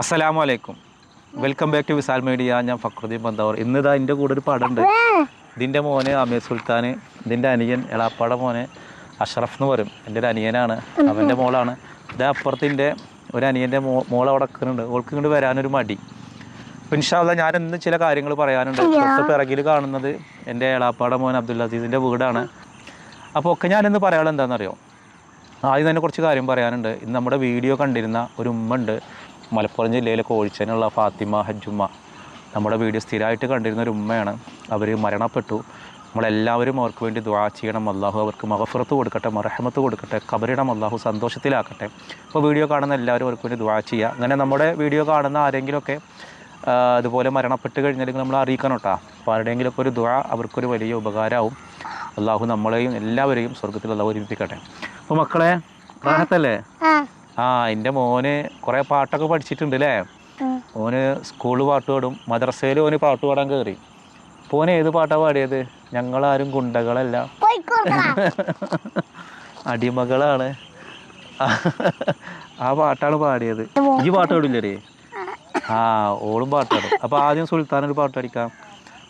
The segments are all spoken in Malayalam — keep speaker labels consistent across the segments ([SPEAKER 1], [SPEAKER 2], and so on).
[SPEAKER 1] അസ്സലാമു അലൈക്കും. Welcome back to Visal media ഞാൻ ഫക്രുദ്ദീൻ ബന്ദാവർ ഇന്ന് ഇതാ എന്റെ കൂടെ ഒരു പടമുണ്ട് ഇതിന്റെ മോന് അമീർ സുൽത്താൻ ഇതിന്റെ അനിയൻ എളാപ്പാട മോനെ അഷ്റഫ് എന്ന് പറയും. എന്റെ ഒരു അനിയനാണ്. അവന്റെ മോളാണ്. ഇതാ അപ്പുറത്തിന്റെ ഒരു അനിയന്റെ മോ മോൾ അവിടെ നിൽക്കുന്നുണ്ട്. ഓൾക്ക് ഇങ്ങോട്ട് വരാനൊരു മടി. അപ്പോൾ ഇൻഷാല്ല ഞാൻ ഇന്ന് ചില കാര്യങ്ങൾ പറയാനുണ്ട്. തൊട്ട് പിറകിൽ കാണുന്നത് എന്റെ എളാപ്പാട മോൻ അബ്ദുൽ അസീസിന്റെ വീടാണ്. അപ്പോൾ ഒക്കെ ഞാനിന്ന് പറയാനുള്ളത് എന്താണെന്നറിയോ? ആദ്യം തന്നെ കുറച്ച് കാര്യം പറയാനുണ്ട്. ഇന്ന് നമ്മുടെ വീഡിയോ കണ്ടിരുന്ന ഒരു ഉമ്മ ഉണ്ട്. മലപ്പുറം ജില്ലയിലെ കോഴിച്ചേനുള്ള ഫാത്തിമ ഹജ്ജുമ്മ നമ്മുടെ വീഡിയോ സ്ഥിരമായിട്ട് കണ്ടിരുന്ന ഒരു ഉമ്മയാണ്. അവർ മരണപ്പെട്ടു. നമ്മളെല്ലാവരും അവർക്ക് വേണ്ടി ദ്വാ ചെയ്യണം. അള്ളാഹു അവർക്ക് മഹഫുറത്ത് കൊടുക്കട്ടെ മറഹമത്ത് കൊടുക്കട്ടെ കബറിടം അള്ളാഹു സന്തോഷത്തിലാക്കട്ടെ. അപ്പോൾ വീഡിയോ കാണുന്ന എല്ലാവരും അവർക്ക് വേണ്ടി ദ്വാ ചെയ്യുക. അങ്ങനെ നമ്മുടെ വീഡിയോ കാണുന്ന ആരെങ്കിലുമൊക്കെ അതുപോലെ മരണപ്പെട്ട് കഴിഞ്ഞില്ലെങ്കിൽ നമ്മൾ അറിയിക്കണം കേട്ടോ. അപ്പോൾ ആരുടെയെങ്കിലുമൊക്കെ ഒരു ദ്വാ അവർക്കൊരു വലിയ ഉപകാരമാവും. അള്ളാഹു നമ്മളെയും എല്ലാവരെയും സ്വർഗത്തിൽ അള്ളാഹു ഒരുമിപ്പിക്കട്ടെ. അപ്പോൾ മക്കളെ റാഹത്തല്ലേ? ആ എന്റെ മോന് കുറേ പാട്ടൊക്കെ പഠിച്ചിട്ടുണ്ട് അല്ലേ ഓന് സ്കൂളിൽ പാട്ട് പാടും മദ്രസയിൽ ഓന് പാട്ട് പാടാൻ കയറി അപ്പോൾ ഓന് ഏത് പാട്ടാണ് പാടിയത്? ഞങ്ങളാരും ഗുണ്ടകളല്ല. അടിമകളാണ്. ആ പാട്ടാണ് പാടിയത്. ഈ പാട്ട് പാടില്ലേ ആ ഓളും പാട്ട് പാടും. അപ്പോൾ ആദ്യം സുൽത്താൻ ഒരു പാട്ട് അടിക്കാം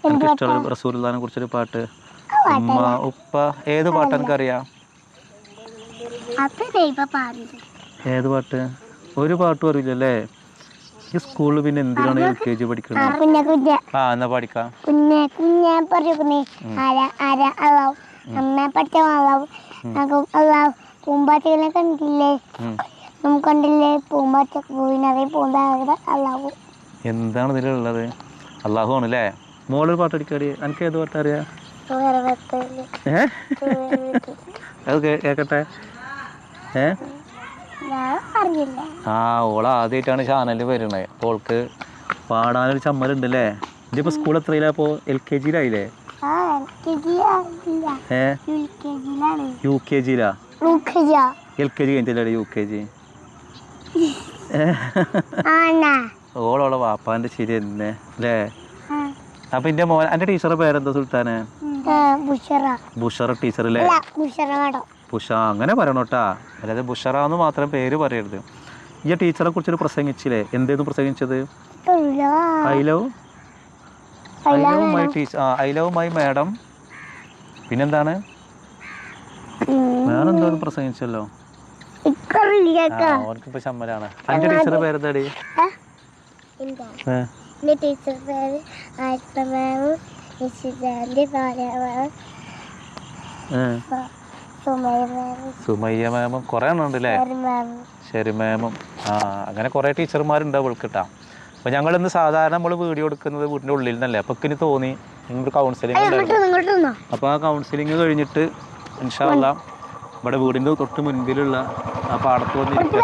[SPEAKER 1] എനിക്ക് ഇഷ്ടമുള്ള റസൂൽദാനെ കുറിച്ചൊരു പാട്ട്. ഉമ്മ ഉപ്പ ഏത് പാട്ട് എനിക്കറിയാം? ഏത് പാട്ട്? ഒരു പാട്ടും അറിയില്ലല്ലേ? ഈ സ്കൂളിൽ പിന്നെ എന്തിനാണ് എൽ കെ ജി പഠിക്കുന്നത് ആ എന്നാ പഠിക്കാം
[SPEAKER 2] കുഞ്ഞ കുഞ്ഞ പറയുന്നേ അര അര അമ്മ പഠിച്ച പൂമ്പാറ്റകളെ കണ്ടില്ലേ. നമുക്ക് കണ്ടില്ലേ? പൂമ്പാറ്റ പൂമ്പാറ്റ
[SPEAKER 1] എന്താണ് ഇതിലുള്ളത്? അള്ളാഹു ആണ് അല്ലേ മോളൊരു പാട്ട് അടിക്കാടി എനിക്ക് ഏത് പാട്ട് അറിയാം? ഏ? അത് കേക്കട്ടെ. ഏ? ആ ഓള ആദ്യമായിട്ടാണ് ചാനലിൽ വരുന്നത് അപ്പോൾ ഓൾക്ക് പാടാനൊരു ചമ്മലുണ്ടല്ലേ? ഇതിപ്പോ സ്കൂൾ എത്രയിലാ അപ്പോൾ എൽ കെ ജിയിലായില്ലേ? ഏ?
[SPEAKER 2] യു കെ
[SPEAKER 1] ജിയിലാ? എൽ കെ ജി കഴിഞ്ഞിട്ടില്ലേ യു കെ ജി? ഓളോളെ വാപ്പാന്റെ ശരി തന്നെ അല്ലേ? അപ്പൊ എന്റെ മോൻ എന്റെ ടീച്ചറുടെ പേരെന്താ സുൽത്താനെ?
[SPEAKER 2] ബുഷറ.
[SPEAKER 1] ടീച്ചർ അല്ലേ ബുഷ അങ്ങനെ പറയണം കേട്ടാ. അല്ലാതെ ബുഷറ എന്ന് മാത്രം പേര് പറയരുത്. ഈ ടീച്ചറെ കുറിച്ചൊരു പ്രസംഗിച്ചില്ലേ? എന്തേന്ന് പ്രസംഗിച്ചത്? I love? I love my teacher ആ ഐ ലവ് മൈ മാഡം. പിന്നെന്താണ്? വേറെ എന്തോ പ്രസംഗിച്ചല്ലോ? ആ ഓർക്കിപ്പോ ചമ്മലാണ് അന്റെ ടീച്ചറെ പേരെന്താടി?
[SPEAKER 2] ടീച്ചർ പേര് ആയിരത്ത
[SPEAKER 1] സുമയ്യ മാമും. കുറേ എണ്ണം ഉണ്ട് അല്ലേ ശരി മാമും. ആ അങ്ങനെ കുറേ ടീച്ചർമാരുണ്ട് അവൾക്കിട്ടാ അപ്പോൾ ഞങ്ങളിന്ന് സാധാരണ നമ്മൾ വീഡിയോ എടുക്കുന്നത് വീടിന്റെ ഉള്ളിൽ നിന്നല്ലേ അപ്പോൾ ഇനി തോന്നി ഒരു കൗൺസിലിംഗ് ഉണ്ടായിരുന്നു അപ്പോൾ ആ കൗൺസിലിംഗ് കഴിഞ്ഞിട്ട് ഇൻഷാല്ല ഇവിടെ വീടിന്റെ തൊട്ട് മുൻപിലുള്ള ആ പാടത്ത് വന്നിരിക്കുക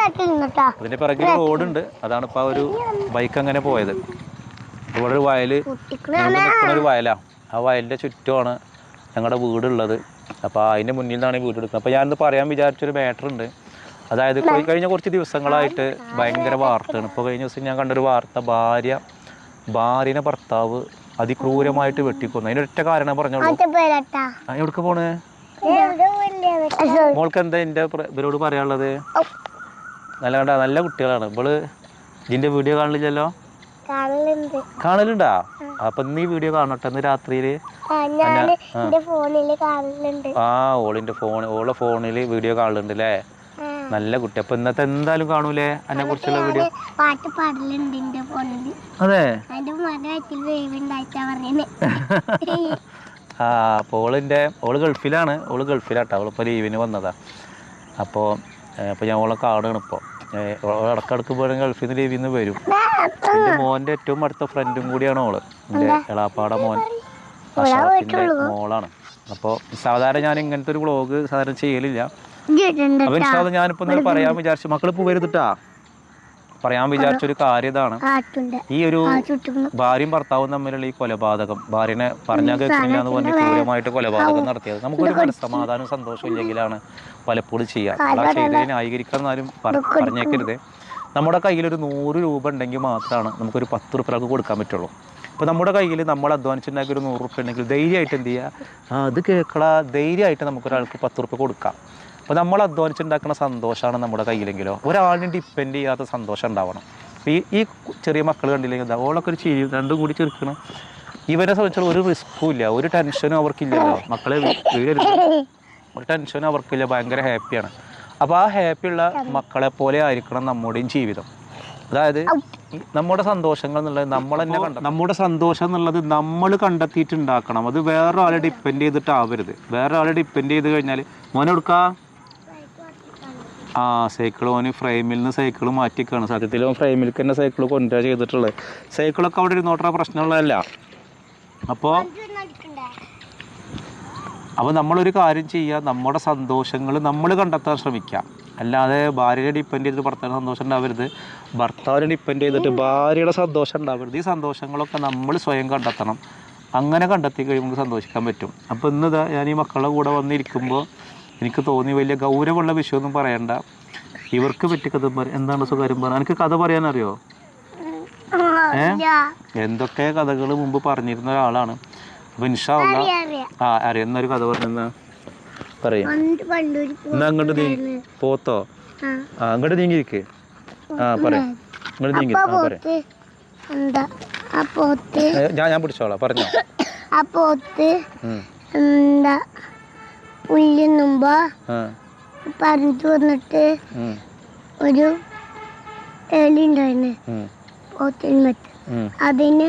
[SPEAKER 1] അതിന്റെ പിറകിൽ റോഡുണ്ട്. അതാണ് ഇപ്പോൾ ഒരു ബൈക്ക് അങ്ങനെ പോയത്. ഇവിടെ ഒരു വയൽ ഒരു വയലാണ് ആ വയലിന്റെ ചുറ്റുമാണ് ഞങ്ങളുടെ വീടുള്ളത്. അപ്പോൾ അതിന്റെ മുന്നിൽ നിന്നാണ് ഈ വീട് എടുക്കുന്നത് അപ്പോൾ ഞാനിന്ന് പറയാൻ വിചാരിച്ചൊരു മാറ്റർ ഉണ്ട്. അതായത് പോയി കഴിഞ്ഞ കുറച്ച് ദിവസങ്ങളായിട്ട് ഭയങ്കര വാർത്തയാണ്. ഇപ്പോൾ കഴിഞ്ഞ ദിവസം ഞാൻ കണ്ടൊരു വാർത്ത ഭാര്യ ഭാര്യനെ ഭർത്താവ് അതിക്രൂരമായിട്ട് വെട്ടിക്കൊന്നു. അതിനൊറ്റ കാരണം പറഞ്ഞോളൂ എവിടേക്ക് പോണേ? മോൾക്ക് എന്താ എന്റെ ഇവരോട് പറയാനുള്ളത്? നല്ല കണ്ട നല്ല കുട്ടികളാണ്. ഇവൾ ഇതിന്റെ വീഡിയോ കാണില്ലല്ലോ
[SPEAKER 2] കാണലുണ്ടാ.
[SPEAKER 1] അപ്പം നീ വീഡിയോ കാണട്ടെ. ഇന്ന് രാത്രിയിൽ
[SPEAKER 2] ആ,
[SPEAKER 1] ഓളിന്റെ ഫോൺ ഓളെ ഫോണിൽ വീഡിയോ കാണലുണ്ട് അല്ലേ നല്ല കുട്ടി. അപ്പൊ ഇന്നത്തെ എന്തായാലും കാണൂലേ? അതിനെ കുറിച്ചുള്ള വീഡിയോ?
[SPEAKER 2] പാട്ട് പാടലുണ്ട് എന്റെ ഫോണിൽ.
[SPEAKER 1] അതെ? ആ അപ്പോൾ ഓളിന്റെ ഓൾ ഗൾഫിലാണ്. ഓൾ ഗൾഫിലാട്ടോ. അവളിപ്പോൾ ലീവിന് വന്നതാ. അപ്പോൾ അപ്പോൾ ഞാൻ ഓളെ കാണുകയാണ് ഇപ്പോൾ ഇടക്കിടക്ക് പോലും ഗൾഫിൽ നിന്ന് ലീവിൽ നിന്ന് വരും. എന്റെ മോന്റെ ഏറ്റവും അടുത്ത ഫ്രണ്ടും കൂടിയാണ് ഓൾ. എന്റെ എളാപ്പാട മോൻ. മോളാണ്. അപ്പോൾ സാധാരണ ഞാൻ ഇങ്ങനത്തെ ഒരു വ്ളോഗ് സാധാരണ ചെയ്യലില്ല. അപ്പം ഇൻഷാല്ല ഞാനിപ്പോൾ പറയാൻ വിചാരിച്ചു മക്കൾ പോവരുതിട്ടാ പറയാൻ വിചാരിച്ചൊരു കാര്യം ഇതാണ് ഈ ഒരു ഭാര്യയും ഭർത്താവും തമ്മിലുള്ള ഈ കൊലപാതകം ഭാര്യനെ പറഞ്ഞാൽ കേൾക്കുന്നില്ല എന്ന് പറഞ്ഞ് ക്രൂരമായിട്ട് കൊലപാതകം നടത്തിയത്. നമുക്കൊരു മനസ്സമാധാനം സന്തോഷം ഇല്ലെങ്കിലാണ് പലപ്പോഴും ചെയ്യുക ആ ചെയ്തതിനെ പറ- പറഞ്ഞേക്കരുത്. നമ്മുടെ കയ്യിൽ ഒരു നൂറ് രൂപ ഉണ്ടെങ്കിൽ മാത്രമാണ് നമുക്കൊരു പത്ത് റുപ്യ കൊടുക്കാൻ പറ്റുള്ളൂ. ഇപ്പോൾ നമ്മുടെ കയ്യിൽ നമ്മൾ അധ്വാനിച്ചിട്ടുണ്ടെങ്കിൽ ഒരു നൂറ് റുപ്യ ഉണ്ടെങ്കിൽ ധൈര്യമായിട്ട് എന്ത് ചെയ്യുക അത് കേൾക്കള ധൈര്യമായിട്ട് നമുക്കൊരാൾക്ക് പത്ത് റുപ്യ കൊടുക്കാം. അപ്പോൾ നമ്മൾ അധ്വാനിച്ചുണ്ടാക്കുന്ന സന്തോഷമാണ് നമ്മുടെ കയ്യിലെങ്കിലോ. ഒരാളിനെ ഡിപ്പെൻഡ് ചെയ്യാത്ത സന്തോഷം ഉണ്ടാവണം. ഈ ഈ ചെറിയ മക്കൾ കണ്ടില്ലെങ്കിൽ എന്താ ഓളൊക്കെ ഒരു ചിരി രണ്ടും കൂടി ചെറുക്കണം. ഇവരെ സംബന്ധിച്ചുള്ള ഒരു റിസ്ക്കും ഇല്ല ഒരു ടെൻഷനും അവർക്കില്ലല്ലോ. മക്കളെ വീടരുത് ഒരു ടെൻഷനും അവർക്കില്ല ഭയങ്കര ഹാപ്പിയാണ് അപ്പോൾ ആ ഹാപ്പി ഉള്ള മക്കളെ പോലെ ആയിരിക്കണം നമ്മുടെയും ജീവിതം. അതായത് നമ്മുടെ സന്തോഷങ്ങൾ എന്നുള്ളത് നമ്മൾ തന്നെ കണ്ട നമ്മുടെ സന്തോഷം എന്നുള്ളത് നമ്മൾ കണ്ടെത്തിയിട്ടുണ്ടാക്കണം. അത് വേറെ ആളെ ഡിപ്പെൻഡ് ചെയ്തിട്ടാവരുത്. വേറെ ആളെ ഡിപ്പെൻഡ് ചെയ്ത് കഴിഞ്ഞാൽ മോനെ കൊടുക്കാ ആ സൈക്കിൾ ഓന് ഫ്രെയിമിൽ നിന്ന് സൈക്കിൾ മാറ്റിക്കാണ്. സത്യത്തിൽ ഓൻ ഫ്രെയിമിൽ തന്നെ സൈക്കിൾ കൊണ്ടുവരാ ചെയ്തിട്ടുള്ളത്. സൈക്കിളൊക്കെ അവിടെ ഇരുന്നോട്ടാ പ്രശ്നമുള്ളതല്ല. അപ്പോൾ അപ്പോൾ നമ്മളൊരു കാര്യം ചെയ്യുക നമ്മുടെ സന്തോഷങ്ങൾ നമ്മൾ കണ്ടെത്താൻ ശ്രമിക്കുക അല്ലാതെ ഭാര്യയെ ഡിപ്പെൻഡ് ചെയ്തിട്ട് ഭർത്താവിന് സന്തോഷം ഉണ്ടാവരുത്. ഭർത്താവിനെ ഡിപ്പെൻഡ് ചെയ്തിട്ട് ഭാര്യയുടെ സന്തോഷം ഉണ്ടാവരുത്. ഈ സന്തോഷങ്ങളൊക്കെ നമ്മൾ സ്വയം കണ്ടെത്തണം. അങ്ങനെ കണ്ടെത്തി കഴിയുമ്പോൾ സന്തോഷിക്കാൻ പറ്റും. അപ്പോൾ ഇന്ന് ഞാൻ ഈ മക്കളുടെ കൂടെ വന്നിരിക്കുമ്പോൾ എനിക്ക് തോന്നി വലിയ ഗൗരവമുള്ള വിഷയമൊന്നും പറയണ്ട. ഇവർക്ക് പറ്റിയ കഥ എന്താണ് സ്വകാര്യം പറയാൻ എനിക്ക് കഥ പറയാനറിയോ? ഏ? എന്തൊക്കെ കഥകൾ മുമ്പ് പറഞ്ഞിരുന്ന ഒരാളാണ്. അപ്പോൾ ഇൻഷാള്ള ആ അറിയുന്ന ഒരു കഥ പറഞ്ഞെന്നാ പറയും. എന്നാ അങ്ങോട്ട് നീ പോത്തോ?
[SPEAKER 2] ആ.
[SPEAKER 1] അങ്ങോട്ട് നീങ്ങിയിരിക്ക്. ആ പറയാം. അങ്ങോട്ട് നീങ്ങി. ആ പറയാം. ഞാൻ ഞാൻ പിടിച്ചോളാം. പറഞ്ഞോ.
[SPEAKER 2] ആ പോത്ത് എന്താ? പുല്ലുന്നുമ്പോ
[SPEAKER 1] ആ.
[SPEAKER 2] പറഞ്ഞു വന്നിട്ട് ഒരു എലി ഉണ്ടായിരുന്നു
[SPEAKER 1] ഉം,
[SPEAKER 2] പോത്തിന് മറ്റ്. അതിന്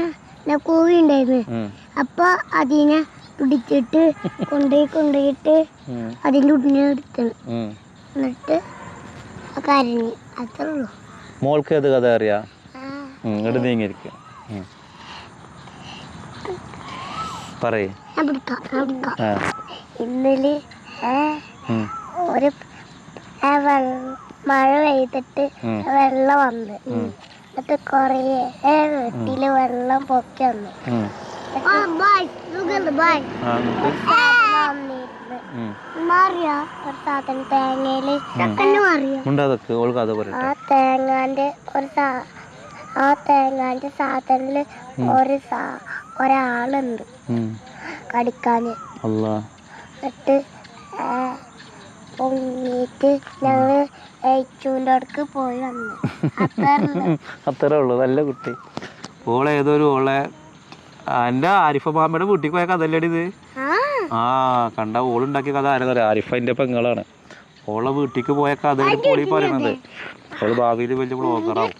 [SPEAKER 2] കോഴി ഉണ്ടായിരുന്നു അപ്പൊ അതിനെ പിടിച്ചിട്ട് കൊണ്ടുപോയി കൊണ്ടുപോയിട്ട് അതിന്റെ ഉടനെ എടുത്തു
[SPEAKER 1] ഉം.
[SPEAKER 2] എന്നിട്ട് കരഞ്ഞു. അത്രേ ഉള്ളൂ.
[SPEAKER 1] മോൾക്ക് ഏത് കഥ അറിയാ? ഇങ്ങോട്ട് നീങ്ങിയിരിക്കുക പറയേ.
[SPEAKER 2] ഇന്നലെ ഒരു മഴ പെയ്തിട്ട്. വെള്ളം വന്ന്. എന്നിട്ട് കൊറേ വീട്ടിൽ വെള്ളം പൊക്കി വന്നു. ആ തേങ്ങാന്റെ ഒരു ആ തേങ്ങാന്റെ സാധനിൽ ഒരു ഒരാളുണ്ട്. കടിക്കാന്. ആ, പൊങ്ങിയിട്ട് ഞങ്ങൾ ഏച്ചൂന്റെ അടുക്ക് പോയി വന്നു. അത്ര
[SPEAKER 1] ഉള്ളൂ. നല്ല കുട്ടി. ഓളെ ഏതൊരു ഓളെ എന്റെ എന്റെ ആരിഫ മാമയുടെ വീട്ടിൽ പോയ കഥല്ലേടി ഇത്?
[SPEAKER 2] ആ.
[SPEAKER 1] കണ്ട ഓളുണ്ടാക്കിയ കഥ ആരെന്ന് പറയാം ആരിഫ എന്റെ പെങ്ങളാണ്. ഓളെ വീട്ടിലേക്ക് പോയ കഥയാണ് പോളി പറയണത്. അവൾ ഭാവിയിൽ വലിയ ബ്ലോഗറാവും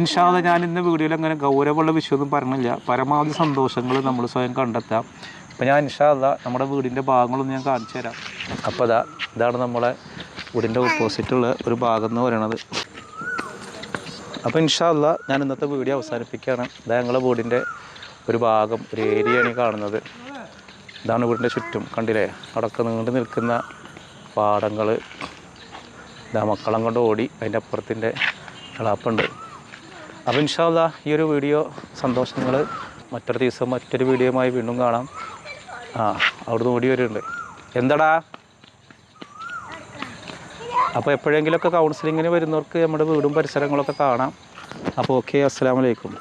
[SPEAKER 1] ഇൻഷാല്ല ഞാൻ ഇന്ന് വീഡിയോയിൽ അങ്ങനെ ഗൗരവമുള്ള വിഷയമൊന്നും പറഞ്ഞില്ല. പരമാവധി സന്തോഷങ്ങൾ നമ്മൾ സ്വയം കണ്ടെത്താം. അപ്പം ഞാൻ ഇൻഷാല്ല നമ്മുടെ വീടിന്റെ ഭാഗങ്ങളൊന്നും ഞാൻ കാണിച്ചു തരാം. അപ്പോൾ അതാ ഇതാണ് നമ്മളെ വീടിന്റെ ഓപ്പോസിറ്റുള്ള ഒരു ഭാഗം എന്ന് പറയണത്. അപ്പോൾ ഇൻഷാല്ല ഞാൻ ഇന്നത്തെ വീഡിയോ അവസാനിപ്പിക്കുകയാണ്. ഇതാ ഞങ്ങളെ വീടിന്റെ ഒരു ഭാഗം ഒരു ഏരിയയാണ് കാണുന്നത്. ഇതാണ് വീടിന്റെ ചുറ്റും കണ്ടില്ലേ? അവിടെയൊക്കെ നീണ്ടു നിൽക്കുന്ന പാടങ്ങൾ ഇതാ മക്കളം കൊണ്ട് ഓടി അതിന്റെ അപ്പുറത്തിന്റെ ഇളാപ്പുണ്ട്. അപ്പോൾ ഇൻഷാല്ല ഈ ഒരു വീഡിയോ സന്തോഷങ്ങൾ മറ്റൊരു ദിവസം മറ്റൊരു വീഡിയോയുമായി വീണ്ടും കാണാം. ആ അവിടുന്ന് ഓടി വരുന്നുണ്ട് എന്താടാ? അപ്പോൾ എപ്പോഴെങ്കിലുമൊക്കെ കൗൺസിലിങ്ങിന് വരുന്നവർക്ക് നമ്മുടെ വീടും പരിസരങ്ങളൊക്കെ കാണാം. അപ്പോൾ ഓക്കെ അസ്സാം വലൈക്കും